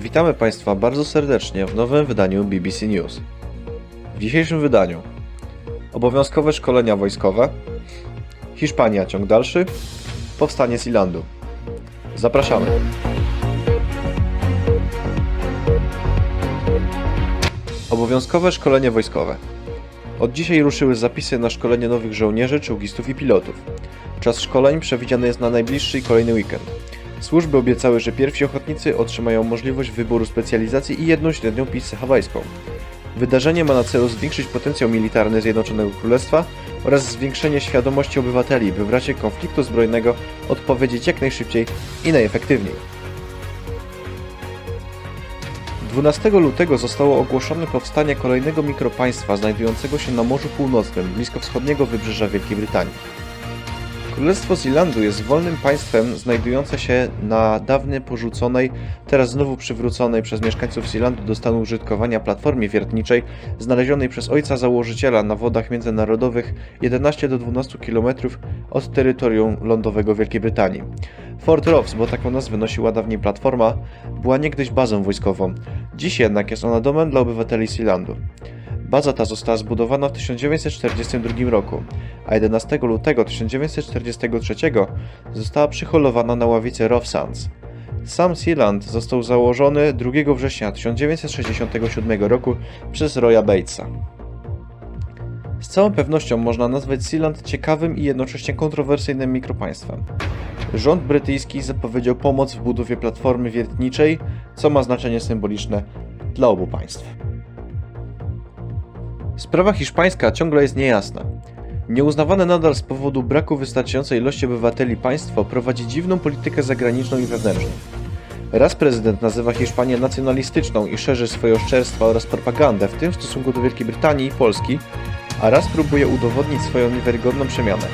Witamy Państwa bardzo serdecznie w nowym wydaniu BBC News. W dzisiejszym wydaniu obowiązkowe szkolenia wojskowe, Hiszpania ciąg dalszy, powstanie Sealandu. Zapraszamy. Obowiązkowe szkolenie wojskowe. Od dzisiaj ruszyły zapisy na szkolenie nowych żołnierzy, czołgistów i pilotów. Czas szkoleń przewidziany jest na najbliższy i kolejny weekend. Służby obiecały, że pierwsi ochotnicy otrzymają możliwość wyboru specjalizacji i jedną średnią pisę hawajską. Wydarzenie ma na celu zwiększyć potencjał militarny Zjednoczonego Królestwa oraz zwiększenie świadomości obywateli, by w razie konfliktu zbrojnego odpowiedzieć jak najszybciej i najefektywniej. 12 lutego zostało ogłoszone powstanie kolejnego mikropaństwa znajdującego się na Morzu Północnym, blisko wschodniego wybrzeża Wielkiej Brytanii. Królestwo Zealandu jest wolnym państwem znajdujące się na dawniej porzuconej, teraz znowu przywróconej przez mieszkańców Zealandu do stanu użytkowania platformie wiertniczej znalezionej przez ojca założyciela na wodach międzynarodowych 11 do 12 km od terytorium lądowego Wielkiej Brytanii. Fort Ross, bo taką nazwę nosiła dawniej platforma, była niegdyś bazą wojskową. Dziś jednak jest ona domem dla obywateli Sealandu. Baza ta została zbudowana w 1942 roku, a 11 lutego 1943 została przyholowana na ławicy Rough Sands. Sam Sealand został założony 2 września 1967 roku przez Roya Batesa. Z całą pewnością można nazwać Sealand ciekawym i jednocześnie kontrowersyjnym mikropaństwem. Rząd brytyjski zapowiedział pomoc w budowie platformy wiertniczej, co ma znaczenie symboliczne dla obu państw. Sprawa hiszpańska ciągle jest niejasna. Nieuznawane nadal z powodu braku wystarczającej ilości obywateli państwo prowadzi dziwną politykę zagraniczną i wewnętrzną. Raz prezydent nazywa Hiszpanię nacjonalistyczną i szerzy swoje oszczerstwa oraz propagandę, w tym w stosunku do Wielkiej Brytanii i Polski, a raz próbuje udowodnić swoją niewiarygodną przemianę.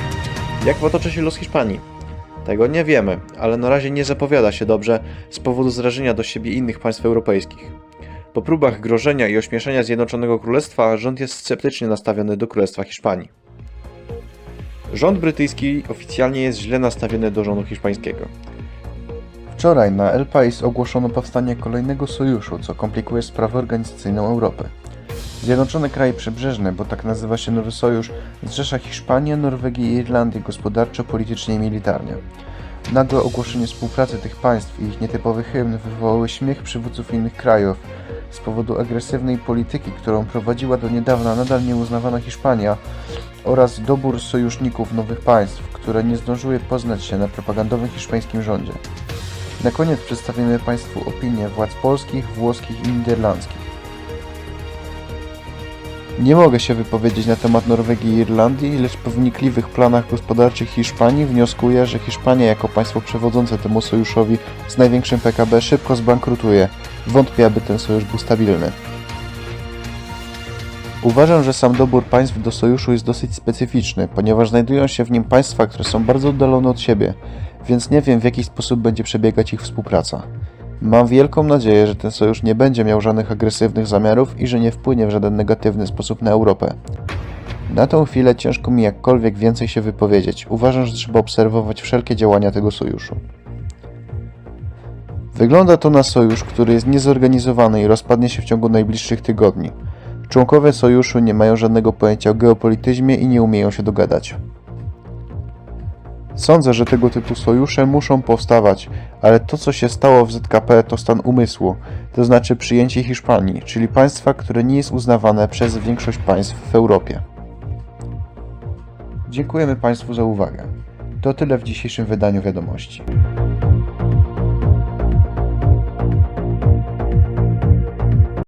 Jak potoczy się los Hiszpanii? Tego nie wiemy, ale na razie nie zapowiada się dobrze z powodu zrażenia do siebie innych państw europejskich. Po próbach grożenia i ośmieszenia Zjednoczonego Królestwa rząd jest sceptycznie nastawiony do Królestwa Hiszpanii. Rząd brytyjski oficjalnie jest źle nastawiony do rządu hiszpańskiego. Wczoraj na El País ogłoszono powstanie kolejnego sojuszu, co komplikuje sprawę organizacyjną Europy. Zjednoczone Kraje Przybrzeżne, bo tak nazywa się nowy sojusz, zrzesza Hiszpanię, Norwegię i Irlandię gospodarczo, politycznie i militarnie. Nagłe ogłoszenie współpracy tych państw i ich nietypowy hymn wywołały śmiech przywódców innych krajów z powodu agresywnej polityki, którą prowadziła do niedawna nadal nieuznawana Hiszpania oraz dobór sojuszników nowych państw, które nie zdążyły poznać się na propagandowym hiszpańskim rządzie. Na koniec przedstawimy Państwu opinię władz polskich, włoskich i niderlandzkich. Nie mogę się wypowiedzieć na temat Norwegii i Irlandii, lecz po wnikliwych planach gospodarczych Hiszpanii wnioskuję, że Hiszpania jako państwo przewodzące temu sojuszowi z największym PKB szybko zbankrutuje. Wątpię, aby ten sojusz był stabilny. Uważam, że sam dobór państw do sojuszu jest dosyć specyficzny, ponieważ znajdują się w nim państwa, które są bardzo oddalone od siebie, więc nie wiem w jaki sposób będzie przebiegać ich współpraca. Mam wielką nadzieję, że ten sojusz nie będzie miał żadnych agresywnych zamiarów i że nie wpłynie w żaden negatywny sposób na Europę. Na tą chwilę ciężko mi jakkolwiek więcej się wypowiedzieć. Uważam, że trzeba obserwować wszelkie działania tego sojuszu. Wygląda to na sojusz, który jest niezorganizowany i rozpadnie się w ciągu najbliższych tygodni. Członkowie sojuszu nie mają żadnego pojęcia o geopolityzmie i nie umieją się dogadać. Sądzę, że tego typu sojusze muszą powstawać, ale to, co się stało w ZKP, to stan umysłu, to znaczy przyjęcie Hiszpanii, czyli państwa, które nie jest uznawane przez większość państw w Europie. Dziękujemy Państwu za uwagę. To tyle w dzisiejszym wydaniu wiadomości.